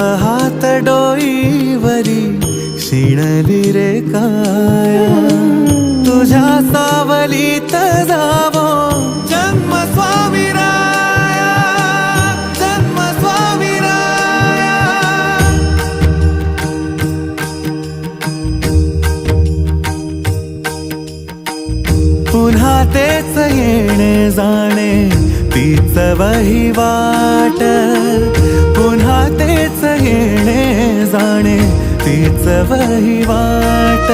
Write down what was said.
हात डोईवरी शिणली रे काया. तुझ्या सावलीत जावो. जन्म स्वामीराया जन्म स्वामीराया. पुन्हा तेच येणे जाणे. तीच वहिवाट पुन्हा तेच येणे जाणे तीच वहिवाट